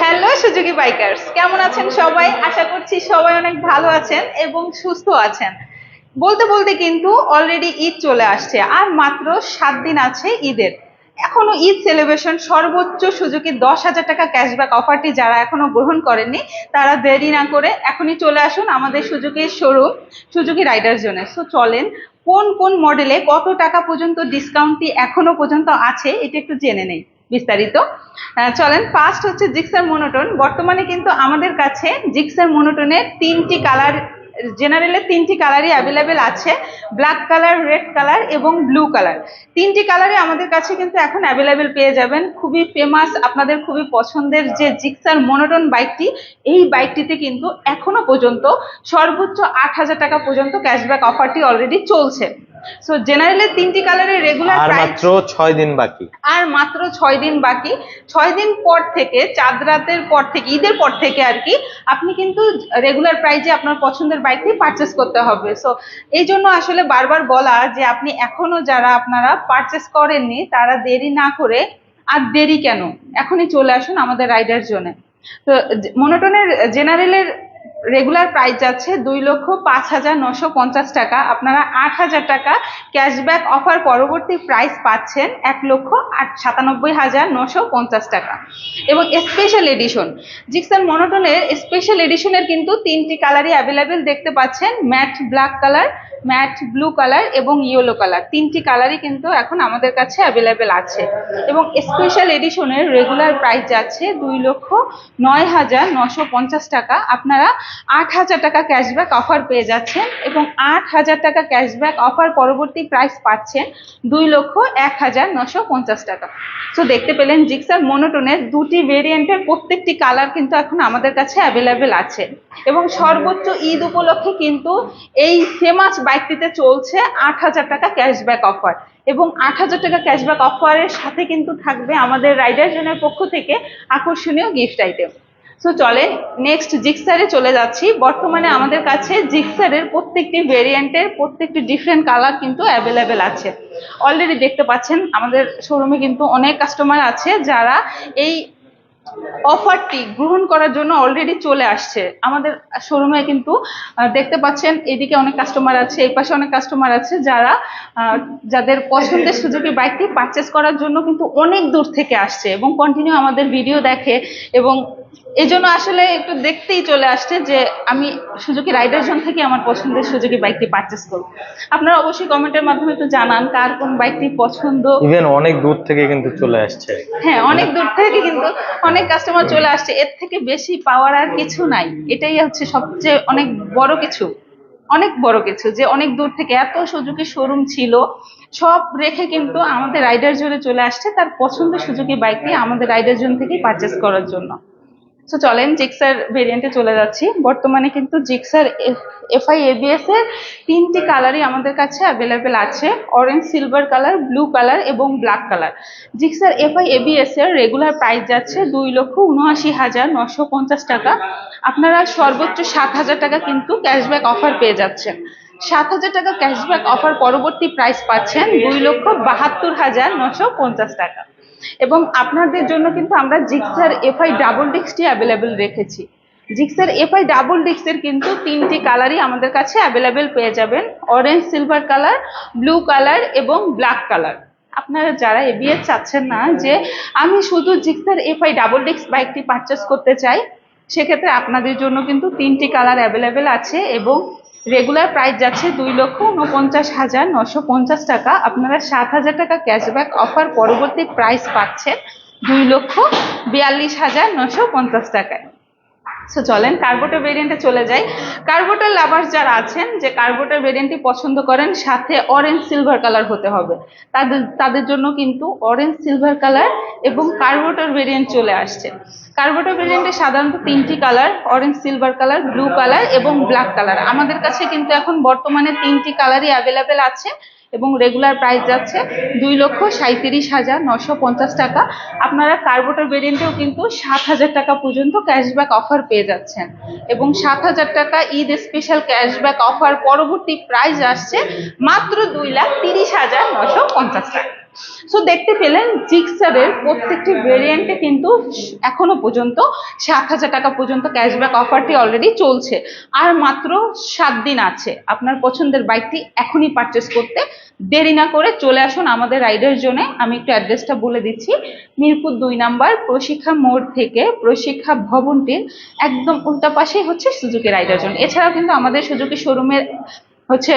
Hello Suzuki bikers কেমন আছেন সবাই? আশা করছি সবাই অনেক ভালো আছেন এবং সুস্থ আছেন। বলতে বলতে কিন্তু অলরেডি ঈদ চলে আসছে, আর মাত্র সাত দিন আছে ঈদের। এখনও ঈদ সেলিব্রেশন সর্বোচ্চ সুজুকি দশ হাজার টাকা ক্যাশব্যাক অফারটি যারা এখনও গ্রহণ করেননি, তারা দেরি না করে এখনই চলে আসুন আমাদের সুজুকির শোরুম সুজুকি রাইডার জোনে সো চলেন, কোন কোন মডেলে কত টাকা পর্যন্ত ডিসকাউন্টটি এখনও পর্যন্ত আছে, এটা একটু জেনে নেই। বিস্তারিত। চলেন ফার্স্ট হচ্ছে জিক্সার মোনোটোন। বর্তমানে কিন্তু আমাদের কাছে জিক্সার মোনোটোনের তিনটি কালার জেনারেলের তিনটি কালারই অ্যাভেলেবেল আছে। ব্ল্যাক কালার রেড কালার এবং ব্লু কালার তিনটি কালারই আমাদের কাছে কিন্তু এখন অ্যাভেলেবেল পেয়ে যাবেন। খুবই ফেমাস আপনাদের খুবই পছন্দের যে জিক্সার মোনোটোন বাইকটি এই বাইকটিতে কিন্তু এখনও পর্যন্ত সর্বোচ্চ আট হাজার টাকা পর্যন্ত ক্যাশব্যাক অফারটি অলরেডি চলছে। সো জেনারেলের তিনটি কালারের রেগুলার আর মাত্র ছয় দিন বাকি। আর মাত্র ছয় দিন বাকি। ছয় দিন পর থেকে চাঁদ রাতের পর থেকে ঈদের পর থেকে আর কি আপনি কিন্তু রেগুলার প্রাইজে আপনার পছন্দের বাইকটি পারচেস করতে হবে। সো এই জন্য আসলে বারবার বলা যে আপনি এখনও যারা আপনারা পারচেস করেননি তারা দেরি না করে আর দেরি কেন? এখনই চলে আসুন আমাদের রাইডার জোনে। তো মনোটনের জেনারেলের রেগুলার প্রাইস যাচ্ছে দুই লক্ষ পাঁচ হাজার নশো পঞ্চাশ টাকা। আপনারা আট হাজার টাকা ক্যাশব্যাক অফার পরবর্তী প্রাইস পাচ্ছেন এক লক্ষ আট সাতানব্বই হাজার নশো পঞ্চাশ টাকা। এবং স্পেশাল এডিশন জিক্সার মনোটনের স্পেশাল এডিশনের কিন্তু তিনটি কালারই অ্যাভেলেবেল দেখতে পাচ্ছেন। Matte black colour matte blue colour এবং ইয়েলো কালার তিনটি কালারই কিন্তু এখন আমাদের কাছে অ্যাভেলেবেল আছে। এবং স্পেশাল এডিশনের রেগুলার প্রাইস যাচ্ছে দুই লক্ষ নয় হাজার নশো পঞ্চাশ টাকা। আপনারা আট হাজার টাকা ক্যাশব্যাক অফার পেয়ে যাচ্ছেন এবং আট হাজার টাকা ক্যাশব্যাক অফার পরবর্তী প্রাইস পাচ্ছেন দুই লক্ষ এক হাজার নশো পঞ্চাশ টাকা। সো দেখতে পেলেন জিক্সার মোনোটোনের দুটি ভেরিয়েন্টের প্রত্যেকটি কালার কিন্তু এখন আমাদের কাছে অ্যাভেলেবেল আছে। এবং সর্বোচ্চ ঈদ উপলক্ষে কিন্তু এই ফেমাস বাইকটিতে চলছে আট হাজার টাকা ক্যাশব্যাক অফার এবং আট হাজার টাকা ক্যাশব্যাক অফারের সাথে কিন্তু থাকবে আমাদের রাইডার জনের পক্ষ থেকে আকর্ষণীয় গিফট আইটেম সো চলে নেক্সট জিক্সারে চলে যাচ্ছি। বর্তমানে আমাদের কাছে জিক্সারের প্রত্যেকটি ভেরিয়েন্টের প্রত্যেকটি ডিফারেন্ট কালার কিন্তু অ্যাভেলেবেল আছে। অলরেডি দেখতে পাচ্ছেন, আমাদের শোরুমে কিন্তু অনেক কাস্টমার আছে যারা এই অফারটি গ্রহণ করার জন্য অলরেডি চলে আসছে। আমাদের শোরুমে কিন্তু দেখতে পাচ্ছেন এদিকে অনেক কাস্টমার আছে এই পাশে অনেক কাস্টমার আছে যারা যাদের পছন্দের সুযোগে বাইকটি পারচেস করার জন্য কিন্তু অনেক দূর থেকে আসছে এবং কন্টিনিউ আমাদের ভিডিও দেখে এবং এই জন্য আসলে একটু দেখতেই চলে আসছে যে আমি সুজুকি রাইডার জোন থেকে আমার পছন্দের সুজুকি বাইকটি পারচেস করব। আপনারা অবশ্যই কমেন্টের মাধ্যমে একটু জানান কার কোন বাইকটি পছন্দ। ইভেন অনেক দূর থেকে কিন্তু চলে আসছে। হ্যাঁ অনেক দূর থেকে কিন্তু অনেক কাস্টমার চলে আসছে, এর থেকে বেশি পাওয়ার আর কিছু নাই। এটাই হচ্ছে সবচেয়ে অনেক বড় কিছু। অনেক বড় কিছু, যে অনেক দূর থেকে এত সুযোগের শোরুম ছিল, সব রেখে কিন্তু আমাদের রাইডার জোনে চলে আসছে, তার পছন্দের সুজুকি বাইকটি আমাদের রাইডার জোন থেকেই পারচেস করার জন্য। তো চলেন জিক্সার ভেরিয়েন্টে চলে যাচ্ছি। বর্তমানে কিন্তু জিক্সার এফআই এবিএস এর তিনটি কালারই আমাদের কাছে অ্যাভেলেবেল আছে। Orange silver colour blue colour এবং black colour Gixxer FI ABS এর রেগুলার প্রাইস যাচ্ছে দুই লক্ষ উনআশি হাজার নশো পঞ্চাশ টাকা। আপনারা সর্বোচ্চ সাত হাজার টাকা কিন্তু ক্যাশব্যাক অফার পেয়ে যাচ্ছেন। সাত হাজার টাকা ক্যাশব্যাক অফার পরবর্তী প্রাইস পাচ্ছেন দুই লক্ষ বাহাত্তর হাজার নশো পঞ্চাশ টাকা। এবং আপনাদের জন্য কিন্তু আমরা জিক্সার এফআই ডাবল ডিস্কটি অ্যাভেলেবেল রেখেছি। জিক্সার এফআই ডাবল ডিস্কের কিন্তু তিনটি কালারই আমাদের কাছে অ্যাভেলেবেল পেয়ে যাবেন। Orange silver colour blue colour এবং ব্ল্যাক কালার আপনারা যারা এবিএস চাচ্ছেন না যে আমি শুধু জিক্সার এফআই ডাবল ডিস্ক বাইকটি পারচেস করতে চাই, সেক্ষেত্রে আপনাদের জন্য কিন্তু তিনটি কালার অ্যাভেলেবেল আছে এবং রেগুলার প্রাইস যাচ্ছে দুই লক্ষ উনপঞ্চাশ হাজার নশো পঞ্চাশ টাকা। আপনারা সাত হাজার টাকা ক্যাশব্যাক অফার পরবর্তী প্রাইস পাচ্ছেন দুই লক্ষ বিয়াল্লিশ হাজার নশো পঞ্চাশ টাকায়। সো চলেন কার্বোটার ভেরিয়েন্টে চলে যাই। কার্বোটার লাভার্স যারা আছেন, যে কার্বোটার ভেরিয়েন্টটি পছন্দ করেন, সাথে অরেঞ্জ সিলভার কালার হতে হবে। তাদের তাদের জন্য কিন্তু অরেঞ্জ সিলভার কালার এবং কার্বোটার ভেরিয়েন্ট চলে আসছে। কার্বোটার ভেরিয়েন্টে সাধারণত তিনটি colour orange silver colour blue colour এবং ব্ল্যাক কালার আমাদের কাছে কিন্তু এখন বর্তমানে তিনটি কালারই অ্যাভেলেবেল আছে। এবং রেগুলার প্রাইস যাচ্ছে দুই লক্ষ সাঁত্রিশ হাজার নশো পঞ্চাশ টাকা। আপনারা কার্বোটার ভেরিয়েন্টেও কিন্তু সাত হাজার টাকা পর্যন্ত ক্যাশব্যাক অফার পেয়ে যাচ্ছেন। এবং সাত হাজার টাকা ঈদ স্পেশাল ক্যাশব্যাক অফার পরবর্তী প্রাইস আসছে মাত্র দুই লাখ তিরিশ হাজার নশো পঞ্চাশ টাকা। সো দেখতে পেলেন জিক্সারের প্রত্যেকটি ভেরিয়েন্টে কিন্তু এখনও পর্যন্ত সাত হাজার টাকা পর্যন্ত ক্যাশব্যাক অফারটি অলরেডি চলছে। আর মাত্র সাত দিন আছে। আপনার পছন্দের বাইকটি এখনই পারচেস করতে দেরি না করে চলে আসুন আমাদের রাইডার জোনে। আমি একটু অ্যাড্রেসটা বলে দিচ্ছি। মিরপুর দুই নাম্বার প্রশিক্ষা মোড় থেকে প্রশিক্ষা ভবনটির একদম উল্টা পাশেই হচ্ছে সুজুকি রাইডার জোন এছাড়াও কিন্তু আমাদের সুজুকি শোরুমের হচ্ছে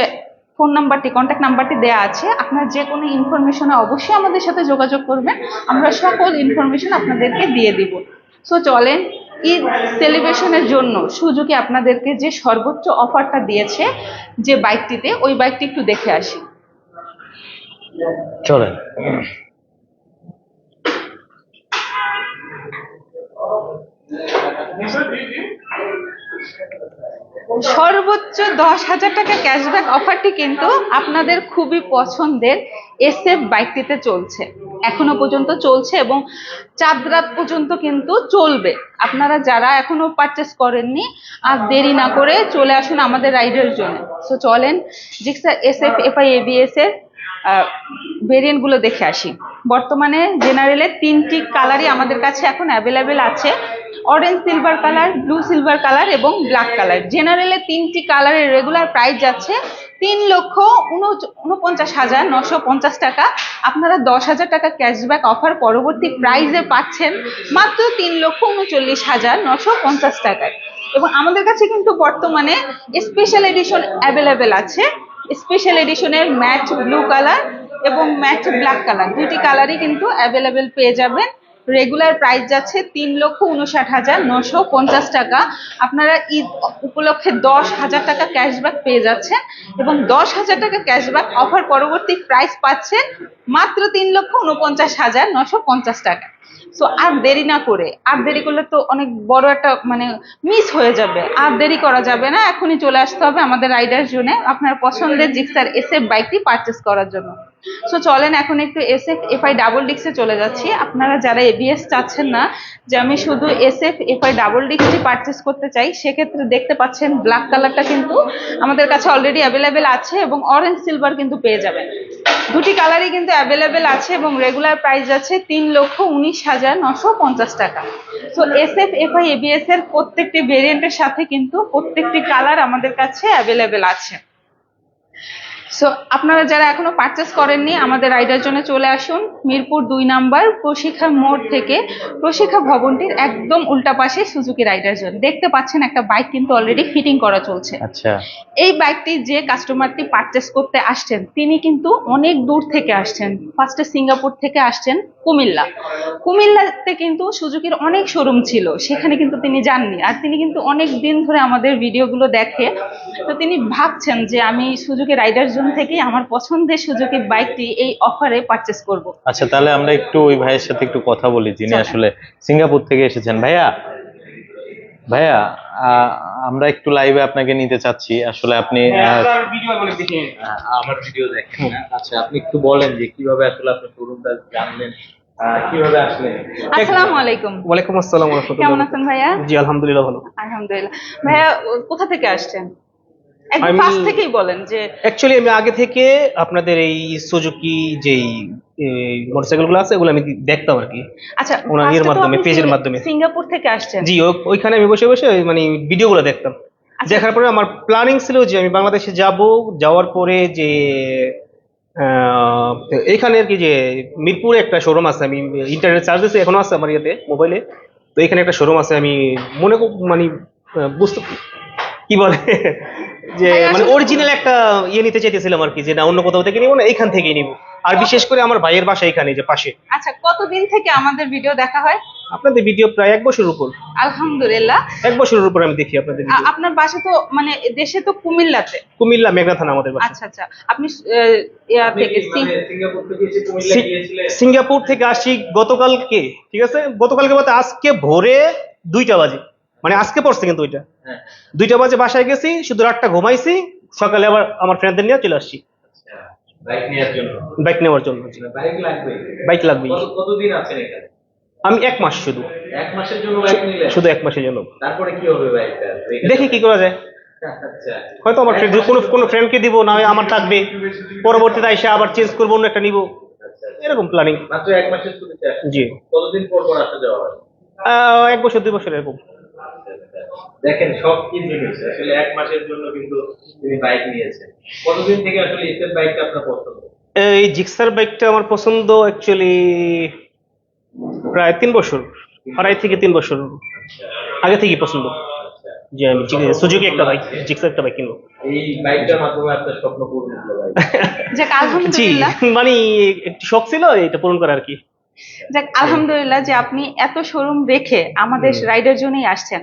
ফোন নাম্বারটি কন্ট্যাক্ট নাম্বারটি দেওয়া আছে। আপনার যে কোনো ইনফরমেশনে অবশ্যই আমাদের সাথে যোগাযোগ করবেন। আমরা সকল ইনফরমেশন আপনাদেরকে দিয়ে দিব। সো চলেন, ঈদ সেলিব্রেশনের জন্য সুজুকি আপনাদেরকে যে সর্বোচ্চ অফারটা দিয়েছে যে বাইকটিতে ওই বাইকটি একটু দেখে আসি। চলেন। সর্বোচ্চ দশ হাজার টাকা ক্যাশব্যাক অফারটি কিন্তু আপনাদের খুবই পছন্দের এসএফ বাইকটিতে চলছে। এখনও পর্যন্ত চলছে এবং চাঁদ রাত পর্যন্ত কিন্তু চলবে। আপনারা যারা এখনও পারচেস করেননি, আর দেরি না করে চলে আসুন আমাদের রাইডের জন্য। সো চলেন জিক্সার এসএফ এফআই এবিএস এর ভেরিয়েন্টগুলো দেখে আসি। বর্তমানে জেনারেলে তিনটি কালারই আমাদের কাছে এখন অ্যাভেলেবেল আছে। Orange silver colour blue silver colour এবং ব্ল্যাক কালার জেনারেলে তিনটি কালারের রেগুলার প্রাইস যাচ্ছে তিন লক্ষ উনপঞ্চাশ হাজার নশো পঞ্চাশ টাকা। আপনারা দশ হাজার টাকা ক্যাশব্যাক অফার পরবর্তী প্রাইজে পাচ্ছেন মাত্র তিন লক্ষ উনচল্লিশ হাজার নশো পঞ্চাশ টাকায়। এবং আমাদের কাছে কিন্তু বর্তমানে স্পেশাল এডিশন অ্যাভেলেবেল আছে। স্পেশাল এডিশনের ম্যাট ব্লু কালার এবং ম্যাট ব্ল্যাক কালার দুটি কালারই কিন্তু অ্যাভেলেবেল পেয়ে যাবেন। রেগুলার প্রাইস যাচ্ছে তিন লক্ষ উনষাট হাজার নশো পঞ্চাশ টাকা। আপনারা ঈদ উপলক্ষে দশ হাজার টাকা ক্যাশব্যাক পেয়ে যাচ্ছেন এবং দশ হাজার টাকা ক্যাশব্যাক অফার পরবর্তী প্রাইস পাচ্ছেন মাত্র তিন লক্ষ উনপঞ্চাশ হাজার নশো পঞ্চাশ টাকা। সো আর দেরি না করে, আর দেরি করলে তো অনেক বড় একটা মানে মিস হয়ে যাবে। আর দেরি করা যাবে না, এখনই চলে আসতে হবে আমাদের রাইডার জোনে। আপনার পছন্দের জিক্সার এসএফ বাইকটি পারচেস করার জন্য। সো চলেন এখন একটু এস এফ এফআই ডাবল ডিক্সে চলে যাচ্ছি। আপনারা যারা এবিএস চাচ্ছেন না, যে আমি শুধু এসএফ এফআই ডাবল ডিক্সটি পারচেস করতে চাই, সেক্ষেত্রে দেখতে পাচ্ছেন ব্ল্যাক কালারটা কিন্তু আমাদের কাছে অলরেডি অ্যাভেলেবেল আছে এবং অরেঞ্জ সিলভার কিন্তু পেয়ে যাবেন। দুটি কালারই কিন্তু অ্যাভেলেবেল আছে এবং রেগুলার প্রাইস আছে তিন লক্ষ উনিশ হাজার নশো পঞ্চাশ টাকা। So S F FI ABS এর প্রত্যেকটি ভেরিয়েন্টের সাথে কিন্তু প্রত্যেকটি কালার আমাদের কাছে অ্যাভেলেবেল আছে। সো আপনারা যারা এখনও পারচেস করেননি আমাদের রাইডার জন্য চলে আসুন। মিরপুর দুই নাম্বার প্রশিক্ষা মোড় থেকে প্রশিক্ষা ভবনটির একদম উল্টা পাশে সুজুকি রাইডার জোন দেখতে পাচ্ছেন একটা বাইক কিন্তু অলরেডি ফিটিং করা চলছে। আচ্ছা। এই বাইকটি যে কাস্টমারটি পারচেস করতে আসছেন তিনি কিন্তু অনেক দূর থেকে আসছেন। ফার্স্টে সিঙ্গাপুর থেকে আসছেন কুমিল্লা। কুমিল্লাতে কিন্তু সুজুকির অনেক শোরুম ছিল সেখানে কিন্তু তিনি যাননি। আর তিনি কিন্তু অনেক দিন ধরে আমাদের ভিডিওগুলো দেখে তো তিনি ভাবছেন যে আমি সুজুকি রাইডার জোন থেকেই আমার পছন্দের সুজুকি বাইকটি এই অফারে পারচেস করব। আচ্ছা তাহলে আমরা একটু ওই ভাইয়ের সাথে একটু কথা বলি যিনি আসলে সিঙ্গাপুর থেকে এসেছেন। ভাইয়া ভাইয়া আমরা একটু লাইভে আপনাকে নিতে চাচ্ছি। আসলে আপনি আহ, ভিডিও আহ, আমার ভিডিও দেখেন আচ্ছা আপনি একটু বলেন যে কীভাবে আসলে আপনি শোরুমটা জানলেন কীভাবে আসলেন আসসালামু আলাইকুম। ওয়ালাইকুম আসসালাম কেমন আছেন ভাইয়া? জি আলহামদুলিল্লাহ ভালো। আলহামদুলিল্লাহ। ভাইয়া কোথা থেকে আসছেন? একদম আমি- ফার্স্ট থেকেই বলেন যে অ্যাকচুয়ালি আমি আগে থেকে আপনাদের এই সুজুকি যেই মোটরসাইকেলগুলো আছে ওগুলো আমি দেখতাম আর কি। আচ্ছা ওনার মাধ্যমে, পেজের মাধ্যমে। সিঙ্গাপুর থেকে আসছেন। জি ওইখানে আমি বসে বসে মানে ভিডিও গুলো দেখতাম। আচ্ছা। দেখার পরে আমার প্ল্যানিং ছিল যে আমি বাংলাদেশে যাব যাওয়ার পরে যে আহ, এইখানে আর কি যে মিরপুরে একটা শোরুম আছে আমি ইন্টারনেট চার্জ দিয়েছি এখনও আছে আমার ইয়েতে মোবাইলে তো এখানে একটা শোরুম আছে আমি মনে মানে বুঝতে কি বলে? যে মানে অরিজিনাল একটা ইয়ে নিতে চাইতেছিলাম আর কি যে না অন্য কোথাও থেকে নিবো না এইখান থেকেই নিবো। আর বিশেষ করে আমার ভাইয়ের বাসা এখানে যে পাশে। আচ্ছা কতদিন থেকে আমাদের ভিডিও দেখা হয়? আপনাদের ভিডিও প্রায় এক বছর উপর। আলহামদুলিল্লাহ। এক বছরের উপর আমি দেখি আপনাদের ভিডিও। আপনার বাসা তো মানে দেশে তো কুমিল্লাতে? কুমিল্লা মেঘনা থানা আমাদের বাসা। আচ্ছা আচ্ছা। আপনি ইয়া থেকে সিঙ্গাপুর থেকে এসে কুমিল্লা সি- গিয়েছিলেন? সিঙ্গাপুর থেকে আসি গতকালকে ঠিক আছে? গতকালকে বলতে আজকে ভোরে দুইটা বাজে। মানে আজকে পড়ছে কিন্তু ওইটা। হ্যাঁ। দুইটা বাজে বাসায় গেছি শুধু রাতটা ঘুমাইছি সকালে আবার আমার ফ্রেন্ডদের নিয়ে চলে আসছি। বাইক নেওয়ার জন্য। বাইক নেওয়ার জন্য বাইক লাগবে বাইক লাগবে কত- কতদিন আছেন এখানে? আমি এক মাস শুধু। এক মাসের জন্য বাইক শুধু এক মাসের জন্য। তারপরে কি হবে বাইকটা দেখি কি করা যায়। আচ্ছা। হয়তো আমার ফ্রেন্ড কোনো কোনো ফ্রেন্ডকে দিব না হয় আমার থাকবে। পরবর্তীতে এসে আবার চেঞ্জ করব অন্য একটা নিব। এরকম প্ল্যানিং মাত্র এক মাসের জি। কতদিন পর পর আসা যাওয়া হয়? এক বছর দুই বছর এরকম। দেখেন সব কি জিনিস আসলে এক মাসের জন্য কিন্তু তিনি বাইক নিয়েছেন। কতদিন থেকে আসলে ইসের বাইকটা আপনার পছন্দ? এই জিক্সার বাইকটা আমার পছন্দ অ্যাকচুয়ালি প্রায় তিন বছর আড়াই থেকে তিন বছর আগে থেকেই পছন্দ। আচ্ছা। যে আমি সুযোগে একটা বাইক জিক্সার একটা বাইক কিনবো। এই বাইকটার মাধ্যমে আপনার স্বপ্ন পূরণ হলো ভাই যাক আলহামদুলিল্লাহ। মানে একটু শখ ছিল এটা পূরণ করা আর কি। যাক আলহামদুলিল্লাহ যে আপনি এত শোরুম রেখে আমাদের রাইডের জন্যই আসছেন।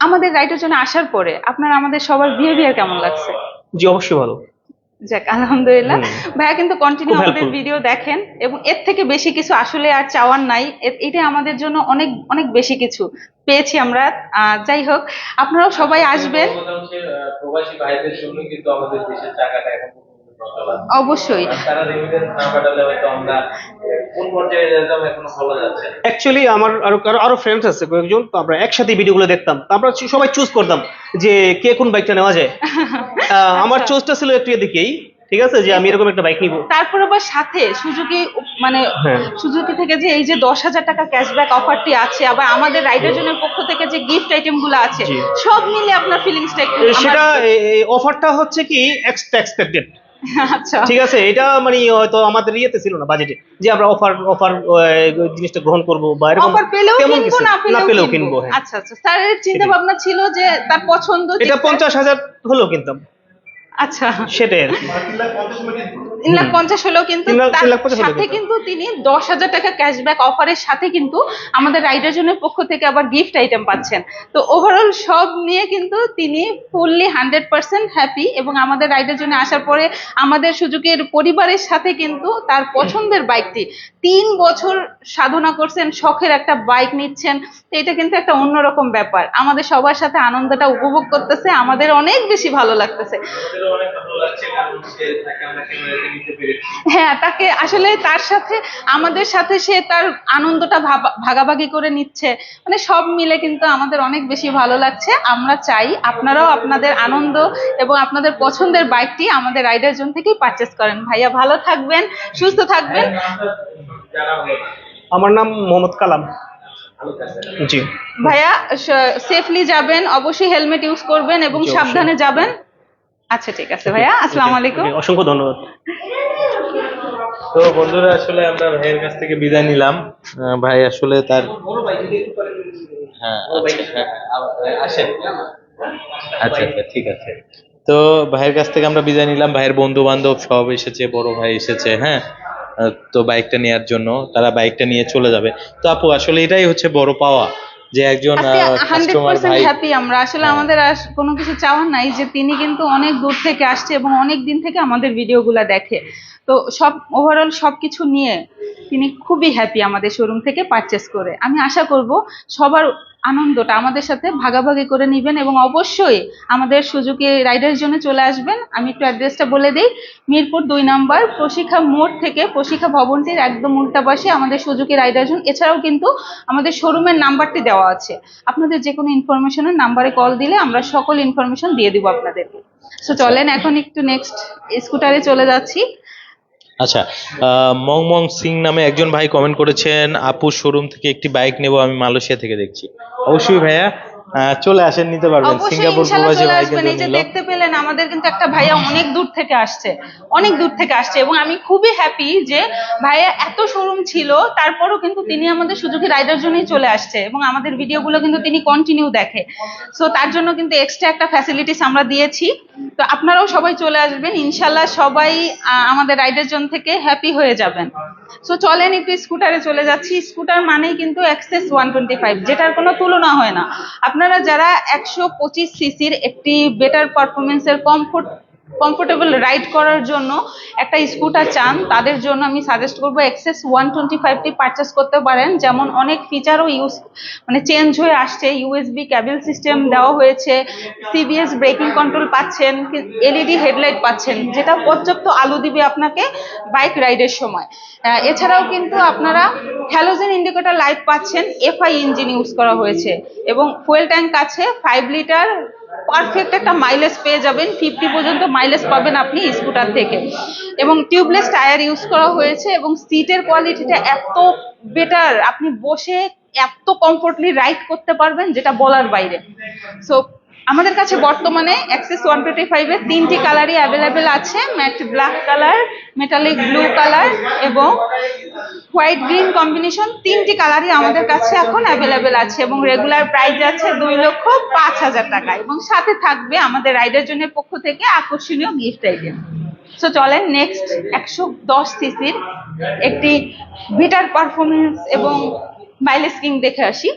আমাদের রাইডের জন্য আসার পরে আপনার আমাদের সবার বিহেভিয়ার কেমন লাগছে? জি অবশ্যই ভালো। যাক আলহামদুলিল্লাহ। ভাইয়া কিন্তু কন্টিনিউ আমাদের ভিডিও দেখেন এবং এর থেকে বেশি কিছু আসলে আর চাওয়ার নাই। এ- এটা আমাদের জন্য অনেক অনেক বেশি কিছু পেয়েছি আমরা। আহ, যাই হোক আপনারাও সবাই আসবেন। প্রবাসী ভাইদের জন্য কিন্তু আমাদের দেশের টাকাটা এখন অবশ্যই। আর তারা রেমিটেন্স না পাঠালে হয়তো আমরা আহ, কোন পর্যায়ে যেতাম এখনও বলা যাচ্ছে না। অ্যাকচুয়ালি আমার আরও আরও আরও ফ্রেন্ডস আছে কয়েকজন তো আমরা একসাথে ভিডিওগুলো দেখতাম। তো আমরা সবাই চুজ করতাম যে কে কোন বাইকটা নেওয়া যায়। আহ, আমার আচ্ছা। চয়েসটা ছিল একটু এদিকেই ঠিক আছে? যে আমি এরকম একটা বাইক নিব। তারপর আবার সাথে সুজুকি মানে হ্যাঁ। সুজুকি থেকে যে এই যে দশ হাজার টাকা ক্যাশব্যাক অফারটি আছে আবার আমাদের রাইডার জনের পক্ষ থেকে যে গিফট আইটেমগুলো আছে সব মিলে আপনার ফিলিংসটা একটু সেটা অফারটা হচ্ছে কি এক্সপেক্টেড আচ্ছা ঠিক আছে এটা মানে হয়তো আমাদের ইয়েতে ছিল না বাজেটে যে আমরা অফার অফার জিনিসটা গ্রহণ করব বা এরকম অফার পেলেও তেমন কিনবো কিছু না না পেলেও কিনবো। কিনবো হ্যাঁ। আচ্ছা আচ্ছা। স্যারের চিন্তা ভাবনা ছিল যে তার পছন্দ এটা জিনিসটা- পঞ্চাশ হাজার হলেও কিনতাম। আচ্ছা। সেটাই আর কি। তিন লাখ পঞ্চাশ হলেও কিন্তু সাথে কিন্তু। তিনি দশ হাজার টাকা ক্যাশব্যাক অফারের সাথে কিন্তু আমাদের রাইডার জনের পক্ষ থেকে আবার গিফট আইটেম পাচ্ছেন। তো ওভারঅল সব নিয়ে কিন্তু তিনি ফুললি হান্ড্রেড পার্সেন্ট হ্যাপি এবং আমাদের রাইডার জন্য আসার পরে আমাদের সুযোগের পরিবারের সাথে কিন্তু তার পছন্দের বাইকটি তিন বছর সাধনা করছেন শখের একটা বাইক নিচ্ছেন। তো এটা কিন্তু একটা অন্যরকম ব্যাপার। আমাদের সবার সাথে আনন্দটা উপভোগ করতেছে আমাদের অনেক বেশি ভালো লাগতেছে। হ্যাঁ তাকে আসলে তার সাথে আমাদের সাথে সে তার আনন্দটা ভাগাভাগি করে নিচ্ছে। মানে সব মিলে কিন্তু আমাদের অনেক বেশি ভালো লাগছে। আমরা চাই আপনারাও আপনাদের আনন্দ এবং আপনাদের পছন্দের বাইকটি আমাদের রাইডার জোন থেকেই পারচেস করেন। ভাইয়া ভালো থাকবেন সুস্থ থাকবেন। না আমার নাম মোহাম্মদ কালাম। জি। ভাইয়া সেফলি যাবেন অবশ্যই হেলমেট ইউজ করবেন এবং সাবধানে যাবেন। আচ্ছা ঠিক আছে ভাইয়া। আসসালামু আলাইকুম। অসংখ্য ধন্যবাদ। তো বন্ধুরা আসলে আমরা ভাইয়ের কাছ থেকে বিদায় নিলাম। ভাই আসলে তার হ্যাঁ আচ্ছা, হ্যাঁ, আচ্ছা আচ্ছা ঠিক আছে। তো ভাইয়ের কাছ থেকে আমরা বিদায় নিলাম। ভাইয়ের বন্ধু বান্ধব সব এসেছে বড় ভাই এসেছে হ্যাঁ? তো বাইকটা নেওয়ার জন্য তারা বাইকটা নিয়ে চলে যাবে। তো আপু আসলে এটাই হচ্ছে বড় পাওয়া। যে একজন কাস্টমার ভাই। হ্যাপি আমরা। আসলে হ্যাঁ। আমাদের আর কোনো কিছু চাওয়ার নাই যে তিনি কিন্তু অনেক দূর থেকে আসছে এবং অনেক দিন থেকে আমাদের ভিডিওগুলো দেখে। তো সব ওভারঅল সবকিছু নিয়ে তিনি খুবই হ্যাপি আমাদের শোরুম থেকে পারচেস করে। আমি আশা করব সবার আনন্দটা আমাদের সাথে ভাগাভাগি করে নেবেন এবং অবশ্যই আমাদের সুজুকি রাইডার জন্য চলে আসবেন। আমি একটু অ্যাড্রেসটা বলে দিই। মিরপুর দুই নম্বর প্রশিক্ষা মোড় থেকে প্রশিক্ষা ভবনটির একদম উল্টা পাশে আমাদের সুজুকি রাইডার জোন। এছাড়াও কিন্তু আমাদের শোরুমের নাম্বারটি দেওয়া আছে। আপনাদের যে কোনো ইনফরমেশনের নাম্বারে কল দিলে আমরা সকল ইনফরমেশন দিয়ে দিব আপনাদেরকে। সো চলেন এখন একটু নেক্সট স্কুটারে চলে যাচ্ছি। আচ্ছা মং মং সিং নামে একজন ভাই কমেন্ট করেছেন, আপু শোরুম থেকে একটি বাইক নেব, আমি মালয়েশিয়া থেকে দেখছি। অবশ্যই ভাইয়া। চলে আসেন নিতে পারবেন। সিঙ্গাপুর প্রবাসী ভাই কিন্তু যে দেখতে পেলেন আমাদের কিন্তু একটা ভাইয়া অনেক দূর থেকে আসছে অনেক দূর থেকে আসছে এবং আমি খুবই হ্যাপি যে ভাইয়া এত শোরুম ছিল তারপরও কিন্তু তিনি আমাদের সুযোগী রাইডার জন্যই চলে আসছে এবং আমাদের ভিডিওগুলো কিন্তু তিনি কন্টিনিউ দেখে। সো তার জন্য কিন্তু এক্সট্রা একটা ফ্যাসিলিটিস আমরা দিয়েছি। তো আপনারাও সবাই চলে আসবেন। ইনশাল্লাহ সবাই আমাদের রাইডার জন থেকে হ্যাপি হয়ে যাবেন। সো চলেন একটু স্কুটারে চলে যাচ্ছি। স্কুটার মানেই কিন্তু এক্সেস ওয়ান টোয়েন্টি ফাইভ যেটার কোনো তুলনা হয় না। আপনারা যারা একশো পঁচিশ সিসির একটি বেটার পারফরমেন্সের কমফোর্ট কমফোর্টেবল রাইড করার জন্য একটা স্কুটার চান, তাদের জন্য আমি সাজেস্ট করব এক্সেস ওয়ান টোয়েন্টি ফাইভটি পারচেস করতে পারেন। যেমন অনেক ফিচারও ইউজ মানে চেঞ্জ হয়ে আসছে। ইউএসবি ক্যাবেল সিস্টেম দেওয়া হয়েছে সিবিএস ব্রেকিং কন্ট্রোল পাচ্ছেন এলইডি হেডলাইট পাচ্ছেন, যেটা পর্যাপ্ত আলো দিবে আপনাকে বাইক রাইডের সময়। এছাড়াও কিন্তু আপনারা হ্যালোজেন ইন্ডিকেটর লাইট পাচ্ছেন এফআই ইঞ্জিন ইউজ করা হয়েছে। এবং ফুয়েল ট্যাঙ্ক আছে ফাইভ লিটার পারফেক্ট একটা মাইলেজ পেয়ে যাবেন ফিফটি পর্যন্ত মাইলেজ পাবেন আপনি স্কুটার থেকে। এবং টিউবলেস টায়ার ইউজ করা হয়েছে এবং সিটের কোয়ালিটিটা এত বেটার আপনি বসে এত কমফোর্টলি রাইড করতে পারবেন, যেটা বলার বাইরে। সো আমাদের কাছে বর্তমানে অ্যাক্সেস ওয়ান টোয়েন্টি ফাইভের তিনটি কালারই অ্যাভেলেবেল আছে। Matte black colour metallic blue colour এবং হোয়াইট গ্রিন কম্বিনেশন তিনটি কালারই আমাদের কাছে এখন অ্যাভেলেবেল আছে এবং রেগুলার প্রাইস আছে দুই লক্ষ পাঁচ হাজার টাকা এবং সাথে থাকবে আমাদের রাইডার জনের পক্ষ থেকে আকর্ষণীয় গিফট আইটেম সো চলেন নেক্সট একশো দশ সিসির একটি বেটার পারফরমেন্স এবং মাইলেজ কিং দেখে আসি।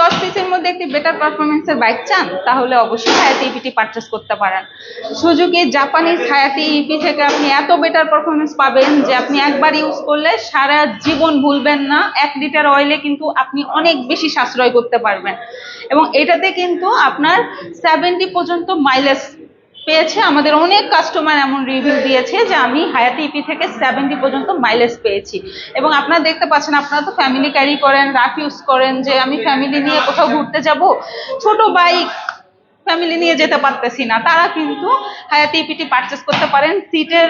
দশ পিসের মধ্যে একটি বেটার পারফরমেন্সের বাইক চান, তাহলে অবশ্যই হায়াতি ইপিটি পারচেস করতে পারেন। সুযোগে জাপানিজ হায়াতি ইপি থেকে আপনি এত বেটার পারফরমেন্স পাবেন যে আপনি একবার ইউজ করলে সারা জীবন ভুলবেন না, এক লিটার অয়েলে কিন্তু আপনি অনেক বেশি সাশ্রয় করতে পারবেন। এবং এটাতে কিন্তু আপনার সেভেন্টি পর্যন্ত মাইলেজ পেয়েছে। আমাদের অনেক কাস্টমার এমন রিভিউ দিয়েছে যে আমি হায়াতি ইপি থেকে সেভেন্টি পর্যন্ত মাইলেজ পেয়েছি। এবং আপনারা দেখতে পাচ্ছেন, আপনারা তো ফ্যামিলি ক্যারি করেন রাফ ইউজ করেন যে আমি ফ্যামিলি নিয়ে কোথাও ঘুরতে যাব। ছোট বাইক ফ্যামিলি নিয়ে যেতে পারতেছি না। তারা কিন্তু হায়াতি ইপিটি পারচেস করতে পারেন। সিটের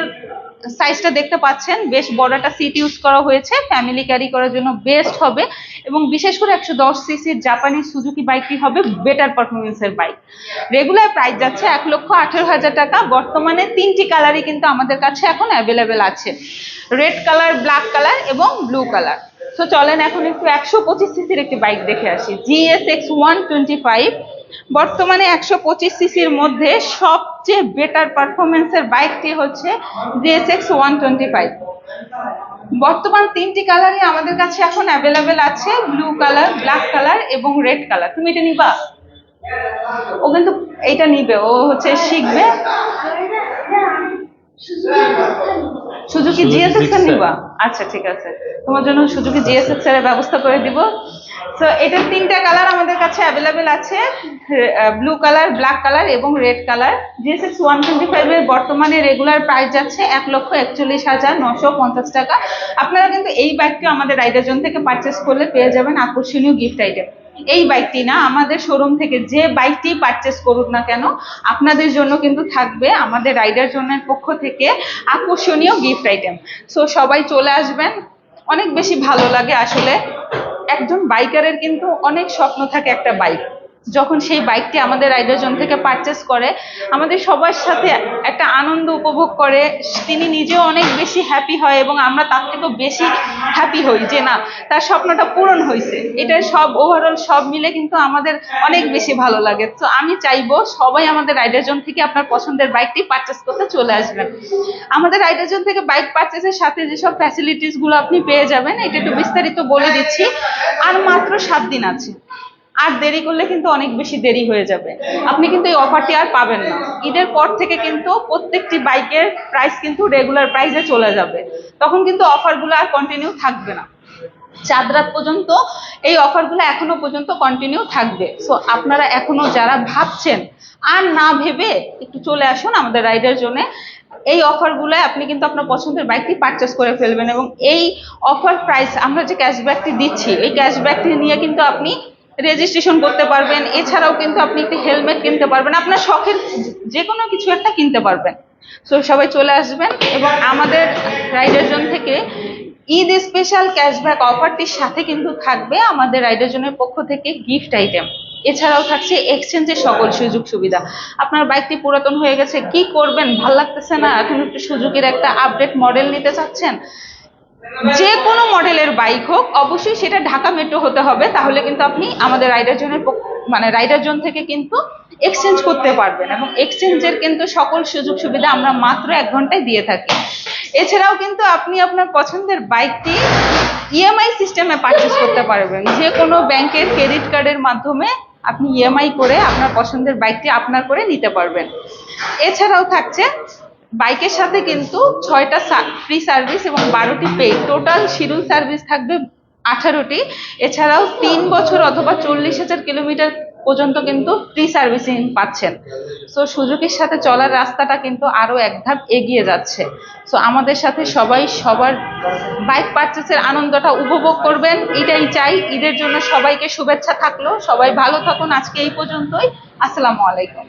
সাইজটা দেখতে পাচ্ছেন, বেশ বড় একটা সিট ইউজ করা হয়েছে ফ্যামিলি ক্যারি করার জন্য বেস্ট হবে এবং বিশেষ করে একশো দশ সিসির জাপানি সুজুকি বাইকটি হবে বেটার পারফরমেন্সের বাইক রেগুলার প্রাইস যাচ্ছে এক লক্ষ আঠেরো হাজার টাকা, বর্তমানে তিনটি কালারই কিন্তু আমাদের কাছে এখন অ্যাভেলেবেল আছে। রেড কালার ব্ল্যাক কালার এবং ব্লু কালার তো চলেন এখন একটু একশো পঁচিশ সিসির একটি বাইক দেখে আসি। GS X one twenty five বর্তমানে একশো পঁচিশ সিসির মধ্যে সবচেয়ে বেটার পারফরমেন্সের বাইকটি হচ্ছে জিএসএক্স ওয়ান টোয়েন্টি ফাইভ বর্তমান তিনটি কালারই আমাদের কাছে এখন অ্যাভেলেবেল আছে ব্লু কালার ব্ল্যাক কালার এবং রেড কালার তুমি এটা নিবা? ও কিন্তু এইটা নিবে ও হচ্ছে শিখবে। সুজুকি জিএসএক্স এর নিবা? আচ্ছা ঠিক আছে। তোমার জন্য সুজুকি জিএসএক্স এর ব্যবস্থা করে দিব। তো এটার তিনটা কালার আমাদের কাছে অ্যাভেলেবেল আছে। ব্লু কালার ব্ল্যাক কালার এবং red colour GSX one twenty ফাইভের বর্তমানে রেগুলার প্রাইস যাচ্ছে এক লক্ষ একচল্লিশ হাজার নশো পঞ্চাশ টাকা। আপনারা কিন্তু এই বাইকটি আমাদের রাইডার জোন থেকে পারচেস করলে পেয়ে যাবেন আকর্ষণীয় গিফট আইটেম এই বাইকটি না, আমাদের শোরুম থেকে যে বাইকটি পারচেস করুক না কেন, আপনাদের জন্য কিন্তু থাকবে আমাদের রাইডার জনের পক্ষ থেকে আকর্ষণীয় গিফট আইটেম সো সবাই চলে আসবেন। অনেক বেশি ভালো লাগে আসলে। একজন বাইকারের কিন্তু অনেক স্বপ্ন থাকে একটা বাইক যখন সেই বাইকটি আমাদের রাইডার জোন থেকে পারচেস করে, আমাদের সবার সাথে একটা আনন্দ উপভোগ করে। তিনি নিজেও অনেক বেশি হ্যাপি হয় এবং আমরা তার থেকেও বেশি হ্যাপি হই যে না, তার স্বপ্নটা পূরণ হয়েছে এটা সব ওভারঅল সব মিলে কিন্তু আমাদের অনেক বেশি ভালো লাগে। তো আমি চাইব সবাই আমাদের রাইডার জোন থেকে আপনার পছন্দের বাইকটি পারচেস করতে চলে আসবেন। আমাদের রাইডার জোন থেকে বাইক পারচেসের সাথে যেসব ফ্যাসিলিটিসগুলো আপনি পেয়ে যাবেন, এটা একটু বিস্তারিত বলে দিচ্ছি। আর মাত্র সাত দিন আছে। আর দেরি করলে কিন্তু অনেক বেশি দেরি হয়ে যাবে। আপনি কিন্তু এই অফারটি আর পাবেন না। ঈদের পর থেকে কিন্তু প্রত্যেকটি বাইকের প্রাইস কিন্তু রেগুলার প্রাইসে চলে যাবে। তখন কিন্তু অফারগুলো আর কন্টিনিউ থাকবে না। চাঁদ রাত পর্যন্ত এই অফারগুলো এখনও পর্যন্ত কন্টিনিউ থাকবে। সো আপনারা এখনও যারা ভাবছেন আর না ভেবে একটু চলে আসুন আমাদের রাইডের জন্য এই অফারগুলো আপনি কিন্তু আপনার পছন্দের বাইকটি পারচেস করে ফেলবেন এবং এই অফার প্রাইস আমরা যে ক্যাশব্যাকটি দিচ্ছি, এই ক্যাশব্যাকটি নিয়ে কিন্তু আপনি রেজিস্ট্রেশন করতে পারবেন। এছাড়াও কিন্তু আপনি একটি হেলমেট কিনতে পারবেন। আপনার শখের যে কোনো কিছু একটা কিনতে পারবেন। সো সবাই চলে আসবেন এবং আমাদের রাইডার জোন থেকে ঈদ স্পেশাল ক্যাশব্যাক অফারটির সাথে কিন্তু থাকবে আমাদের রাইডার জোনের পক্ষ থেকে গিফট আইটেম এছাড়াও থাকছে এক্সচেঞ্জের সকল সুযোগ সুবিধা। আপনার বাইকটি পুরাতন হয়ে গেছে, কি করবেন? ভালো লাগতেছে না? এখন একটু সুযোগের একটা আপডেট মডেল নিতে চাচ্ছেন? যে কোনো মডেলের বাইক হোক, অবশ্যই সেটা ঢাকা মেট্রো হতে হবে। তাহলে কিন্তু আপনি আমাদের রাইডার জোনের মানে রাইডার জোন থেকে কিন্তু এক্সচেঞ্জ করতে পারবেন এবং এক্সচেঞ্জের কিন্তু সকল সুযোগ সুবিধা আমরা মাত্র এক ঘন্টায় দিয়ে থাকি। এছাড়াও কিন্তু আপনি আপনার পছন্দের বাইকটি ইএমআই সিস্টেমে পারচেস করতে পারবেন। যে কোনো ব্যাংকের ক্রেডিট কার্ডের মাধ্যমে আপনি ইএমআই করে আপনার পছন্দের বাইকটি আপনার করে নিতে পারবেন। এছাড়াও থাকছে বাইকের সাথে কিন্তু ছয়টা ফ্রি সার্ভিস এবং বারোটি পে টোটাল শিডিউল সার্ভিস থাকবে আঠারোটি। এছাড়াও তিন বছর অথবা চল্লিশ হাজার কিলোমিটার পর্যন্ত কিন্তু ফ্রি সার্ভিসিং পাচ্ছেন। সো সুজুকির সাথে চলার রাস্তাটা কিন্তু আরও এক ধাপ এগিয়ে যাচ্ছে। সো আমাদের সাথে সবাই সবার বাইক পারচেসের আনন্দটা উপভোগ করবেন। এটাই চাই। ঈদের জন্য সবাইকে শুভেচ্ছা থাকল। সবাই ভালো থাকুন। আজকে এই পর্যন্তই। আসসালামু আলাইকুম।